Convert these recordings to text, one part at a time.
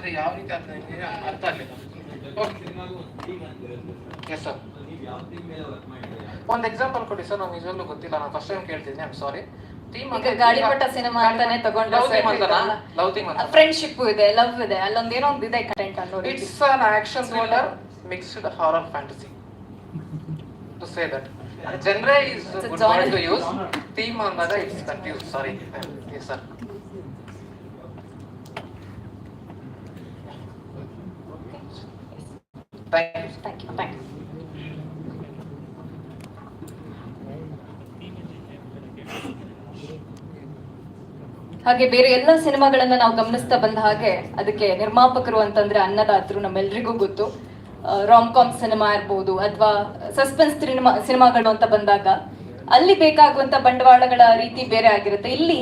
ಅಂದ್ರೆ ಯಾವ ರೀತಿ ಅರ್ಥ ನಿಮ್ಗೆ ಅರ್ಥ ಆಗಲಿಲ್ಲ. ಎಸ್ ಸರ್ ಒಂದು ಎಕ್ಸಾಂಪಲ್ ಕೊಡಿ ಸರ್ ನಾವು ನಿಜವಾಗ್ಲೂ ಗೊತ್ತಿಲ್ಲ. ನಾನು ಫಸ್ಟ್ ಟೈಮ್ ಕೇಳ್ತಿದ್ದೀನಿ ಐಮ್ ಸಾರಿ ಗಾಳಿಪಟ ಸಿನಿಮಾ ಅಂತಾನೆ ತಗೊಂಡು ಫ್ರೆಂಡ್ಶಿಪ್ ಇದೆ ಲವ್ ಇದೆ ಅಲ್ಲೊಂದ್ ಏನೋ ಒಂದ್ ಇದೆ ಕಂಟೆಂಟ್ ಅನ್ನೋ ರೀತಿ it's an action thriller mixed horror fantasy to say that genre is good word to use theme ಅಂದಾಗ it's confuse sorry yes sir thank you thank you thank you ಹಾಗೆ ಬೇರೆ ಎಲ್ಲ ಸಿನಿಮಾಗಳನ್ನ ನಾವು ಗಮನಿಸ್ತಾ ಬಂದ ಹಾಗೆ ಅದಕ್ಕೆ ನಿರ್ಮಾಪಕರು ಅಂತಂದ್ರೆ ಅನ್ನದಾತರು ನಮ್ಮೆಲ್ರಿಗೂ ಗೊತ್ತು. ರಾಮ್ ಕಾಮ್ ಸಿನಿಮಾ ಇರ್ಬೋದು ಅಥವಾ ಸಸ್ಪೆನ್ಸ್ ಸಿನಿಮಾ, ಸಿನಿಮಾಗಳು ಅಂತ ಬಂದಾಗ ಅಲ್ಲಿ ಬೇಕಾಗುವಂತ ಬಂಡವಾಳಗಳ ರೀತಿ ಬೇರೆ ಆಗಿರುತ್ತೆ. ಇಲ್ಲಿ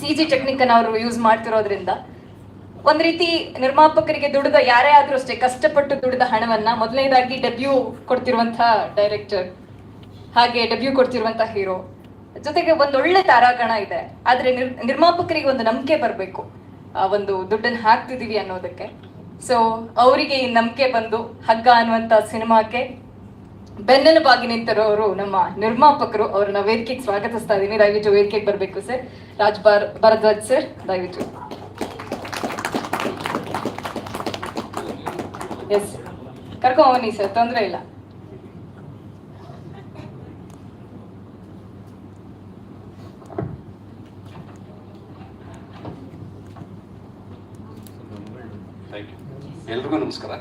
ಸಿ ಜಿ ಟೆಕ್ನಿಕ್ ಅನ್ನ ಅವರು ಯೂಸ್ ಮಾಡ್ತಿರೋದ್ರಿಂದ ಒಂದ್ ರೀತಿ ನಿರ್ಮಾಪಕರಿಗೆ ದುಡಿದ ಯಾರೇ ಆದ್ರೂ ಅಷ್ಟೇ ಕಷ್ಟಪಟ್ಟು ದುಡಿದ ಹಣವನ್ನ ಮೊದಲನೇದಾಗಿ ಡೆಬ್ಯೂ ಕೊಡ್ತಿರುವಂತಹ ಡೈರೆಕ್ಟರ್ ಹಾಗೆ ಡೆಬ್ಯೂ ಕೊಡ್ತಿರುವಂತಹ ಹೀರೋ ಜೊತೆಗೆ ಒಂದೊಳ್ಳೆ ತಾರಾಗಣ ಇದೆ. ಆದ್ರೆ ನಿರ್, ನಿರ್ಮಾಪಕರಿಗೆ ಒಂದು ನಂಬಿಕೆ ಬರಬೇಕು. ಒಂದು ದುಡ್ಡನ್ನು ಹಾಕ್ತಿದೀವಿ ಅನ್ನೋದಕ್ಕೆ. ಸೊ ಅವರಿಗೆ ಈ ನಂಬಿಕೆ ಬಂದು ಹಗ್ಗ ಅನ್ನುವಂತ ಸಿನಿಮಾಕ್ಕೆ ಬೆನ್ನೆಲುಬಾಗಿ ನಿಂತಿರೋರು ನಮ್ಮ ನಿರ್ಮಾಪಕರು. ಅವ್ರನ್ನ ವೇದಿಕೆಗೆ ಸ್ವಾಗತಿಸ್ತಾ ಇದೀನಿ. ದಯವಿಟ್ಟು ವೇದಿಕೆಗೆ ಬರಬೇಕು ಸರ್. ರಾಜ್ ಭಾರ್ ಭರದ್ವಾಜ್ ಸರ್, ದಯವಿಟ್ಟು. ಎಸ್ ಕರ್ಕೊಂಡು ಬನ್ನಿ ಸರ್, ತೊಂದರೆ ಇಲ್ಲ. ಎಲ್ರಿಗೂ ನಮಸ್ಕಾರ.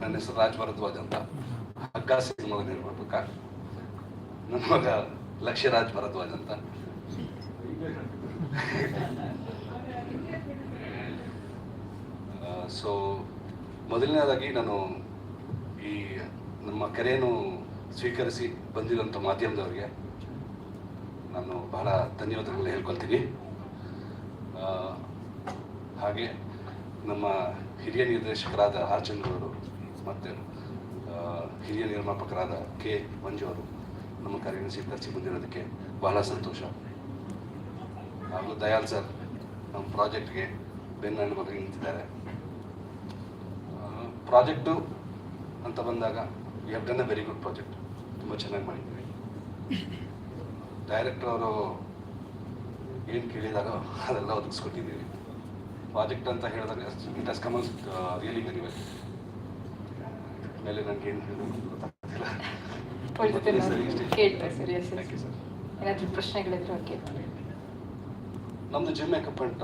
ನನ್ನ ಹೆಸರು ರಾಜ್ ಭರದ್ವಾಜ್ ಅಂತ. ಹಗ್ಗ ಸಿನಿಮಾದ ನಿರ್ಮಾಪಕ. ನನ್ನ ಮಗ ಲಕ್ಷ್ಯರಾಜ್ ಭರದ್ವಾಜ್ ಅಂತ. ಸೊ ಮೊದಲನೇದಾಗಿ ನಾನು ಈ ನಮ್ಮ ಕರೆಯನ್ನು ಸ್ವೀಕರಿಸಿ ಬಂದಿರುವಂಥ ಮಾಧ್ಯಮದವರಿಗೆ ನಾನು ಬಹಳ ಧನ್ಯವಾದಗಳು ಹೇಳ್ಕೊಳ್ತೀನಿ. ಹಾಗೆ ನಮ್ಮ ಹಿರಿಯ ನಿರ್ದೇಶಕರಾದ ಆರ್ ಚಂದ್ರವರು ಮತ್ತು ಹಿರಿಯ ನಿರ್ಮಾಪಕರಾದ ಕೆ ಮಂಜು ಅವರು ನಮ್ಮ ಕರೆಯನ್ನು ಸ್ವೀಕರಿಸಿ ಬಂದಿರೋದಕ್ಕೆ ಬಹಳ ಸಂತೋಷ. ಹಾಗೂ ದಯಾಲ್ ಸರ್ ನಮ್ಮ ಪ್ರಾಜೆಕ್ಟ್ಗೆ ಬೆನ್ನೆಲುಬಾಗಿ ನಿಂತಿದ್ದಾರೆ. ಪ್ರಾಜೆಕ್ಟು ಅಂತ ಬಂದಾಗ you have done a very good project. ತುಂಬ ಚೆನ್ನಾಗಿ ಮಾಡಿದ್ದೀವಿ. ಡೈರೆಕ್ಟರ್ ಅವರು ಏನು ಕೇಳಿದಾರೋ ಅದೆಲ್ಲ ಒದಗಿಸ್ಕೊಟ್ಟಿದ್ದೀವಿ. ಪ್ರಾಜೆಕ್ಟ್ ಅಂತ ಹೇಳಿದಾಗ it has commence really very well ಮೇಲೆ ನನಗೆ ಏನು ಹೇಳೋದು ಗೊತ್ತಾಗ್ತಿಲ್ಲ. ಏನಾದ್ರು ಪ್ರಶ್ನೆಗಳಿದ್ರೆ ನಮ್ಮದು ಜಿಮ್ ಎಕ್ವಿಪ್ಮೆಂಟ್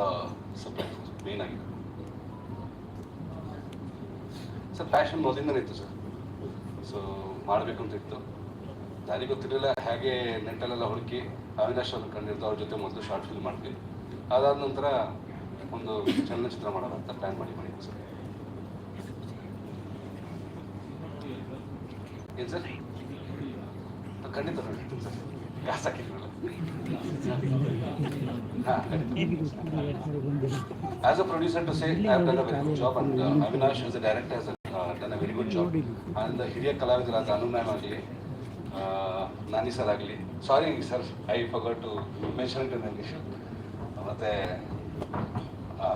ಸಪ್ಲೈ ಮೇನ್ ಆಗಿದೆ. ಸರ್ ಪ್ಯಾಷನ್ ಮೊದಲಿಂದನೇ ಇತ್ತು ಸರ್. ಸೊ ಮಾಡಬೇಕು ಅಂತ ಇತ್ತು. ದಾರಿ ಗೊತ್ತಿರಲಿಲ್ಲ ಹೇಗೆ ನೆಟ್ಟಲ್ಲೆಲ್ಲ ಹುಡುಕಿ ಅವಿನಾಶ್ ಅವ್ರನ್ನ ಕಂಡಿರ್ತು ಅವ್ರ ಜೊತೆ ಮೊದಲು ಶಾರ್ಟ್ ಫಿಲ್ಮ್ ಮಾಡ್ತೀವಿ. ಅದಾದ ನಂತರ ಒಂದು ಚಲನಚಿತ್ರ ಮಾಡೋಣ ಅಂತ ಪ್ಲ್ಯಾನ್ ಮಾಡಿ ಮಾಡಿದ್ವಿ ಸರ್. ಏನು ಸರ್? ಖಂಡಿತ ಖಂಡಿತ ಸರ್. ಹಾಕಿದ್ರಲ್ಲ. ಹಾಂ ಅ producer to say I have done a very good job good Avinash and uh, Avinash as a uh, very good job. And uh, ಹಿರಿಯ ಕಲಾವಿದರಾದ ಅನು ಮ್ಯಾಮ್ ಆಗಲಿ ನಾನಿ ಸರ್ ಆಗಲಿ sorry sir I forgot to mention it in English ಮತ್ತು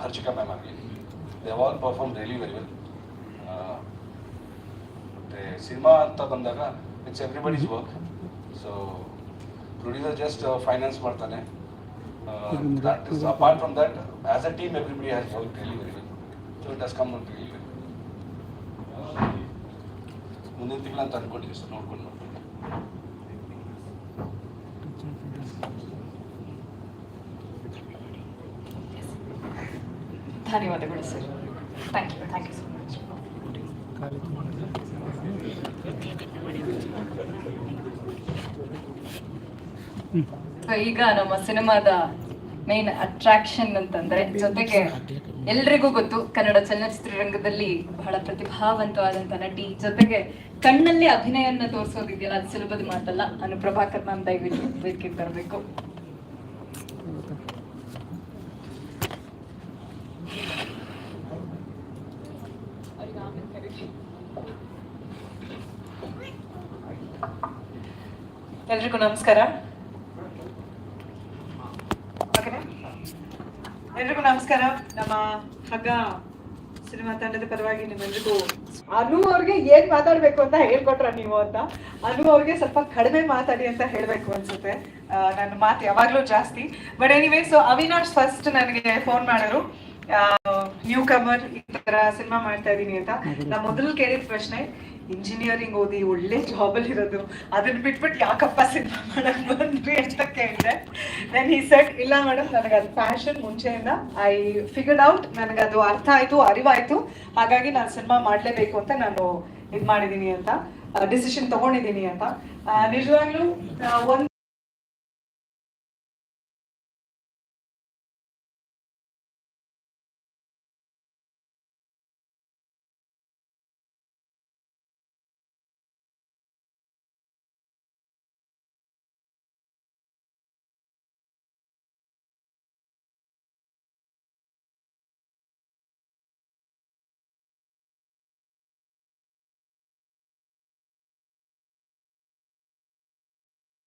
Harshika ma'am ಆಗಲಿ they all perform really very well ಮತ್ತು cinema ಅಂತ ಬಂದಾಗ it's everybody's work so producer just finance ಮಾಡ್ತಾನೆ uh, is apart from that, as a team, everybody has worked really very well. So it has come out really well. ಮುಂದಿನ ತಿಂಗಳು ಅಂತ sir, ನೋಡ್ಕೊಂಡು ನೋಡ್ಕೊಂಡು. ಧನ್ಯವಾದಗಳು sir. Thank you thank you so much ಈಗ ನಮ್ಮ ಸಿನಿಮಾದ ಮೇನ್ ಅಟ್ರಾಕ್ಷನ್ ಅಂತಂದ್ರೆ ಜೊತೆಗೆ ಎಲ್ರಿಗೂ ಗೊತ್ತು ಕನ್ನಡ ಚಲನಚಿತ್ರ ರಂಗದಲ್ಲಿ ಬಹಳ ಪ್ರತಿಭಾವಂತವಾದಂತ ನಟಿ. ಜೊತೆಗೆ ಕಣ್ಣಲ್ಲಿ ಅಭಿನಯವನ್ನ ತೋರಿಸೋದಿದೆಯಲ್ಲ ಅದು ಸುಲಭದ ಮಾತಲ್ಲ. ಅನುಪ್ರಭಾಕರ್ ಮ್ಯಾಮ್ ದಯವಿಟ್ಟು ವೇದಿಕೆಗೆ ಬರಬೇಕು ಎಲ್ರಿಗೂ ನಮಸ್ಕಾರ. ಎಲ್ರಿಗೂ ನಮಸ್ಕಾರ. ನಮ್ಮ ಹಗ್ಗ ಸಿನಿಮಾ ತಂಡದ ಪರವಾಗಿ ನಿಮ್ಮೆಲ್ರಿಗೂ ಅನು ಅವ್ರಿಗೆ ಏನ್ ಮಾತಾಡ್ಬೇಕು ಅಂತ ಹೇಳ್ಕೊಟ್ರ ನೀವು ಅಂತ? ಅನು ಅವ್ರಿಗೆ ಸ್ವಲ್ಪ ಕಡಿಮೆ ಮಾತಾಡಿ ಅಂತ ಹೇಳ್ಬೇಕು ಅನ್ಸುತ್ತೆ. ನನ್ನ ಮಾತು ಯಾವಾಗ್ಲೂ ಜಾಸ್ತಿ. But anyway so Avinash first ನನಗೆ ಫೋನ್ ಮಾಡೋರು. ನ್ಯೂ ಕಮರ್ ಈ ತರ ಸಿನಿಮಾ ಮಾಡ್ತಾ ಇದೀನಿ ಅಂತ. ನಾ ಮೊದಲು ಕೇಳಿದ ಪ್ರಶ್ನೆ ಇಂಜಿನಿಯರಿಂಗ್ ಓದಿ ಒಳ್ಳೆ ಜಾಬ್ ಅಲ್ಲಿ ಇರೋದು. ಅದನ್ನ ಬಿಟ್ಬಿಟ್ಟು ಯಾಕಪ್ಪ ಸಿನಿಮಾ ಮಾಡಕ್ ಬಂದ್ರಿ ಅಂತ ಕೇಳಿದೆ. ದೆನ್ ಈ ಸೆಟ್ ಇಲ್ಲ ಮೇಡಮ್ ನನಗೆ ಅದು ಪ್ಯಾಷನ್ ಮುಂಚೆಯಿಂದ. ಐ ಫಿಗರ್ಡ್ ಔಟ್ ನನಗೆ ಅದು ಅರ್ಥ ಆಯ್ತು, ಅರಿವಾಯ್ತು. ಹಾಗಾಗಿ ನಾನು ಸಿನಿಮಾ ಮಾಡಲೇಬೇಕು ಅಂತ ನಾನು ಇದು ಮಾಡಿದ್ದೀನಿ ಅಂತ ಡಿಸಿಷನ್ ತಗೊಂಡಿದ್ದೀನಿ ಅಂತ. ನಿಜವಾಗ್ಲೂ ಒಂದ್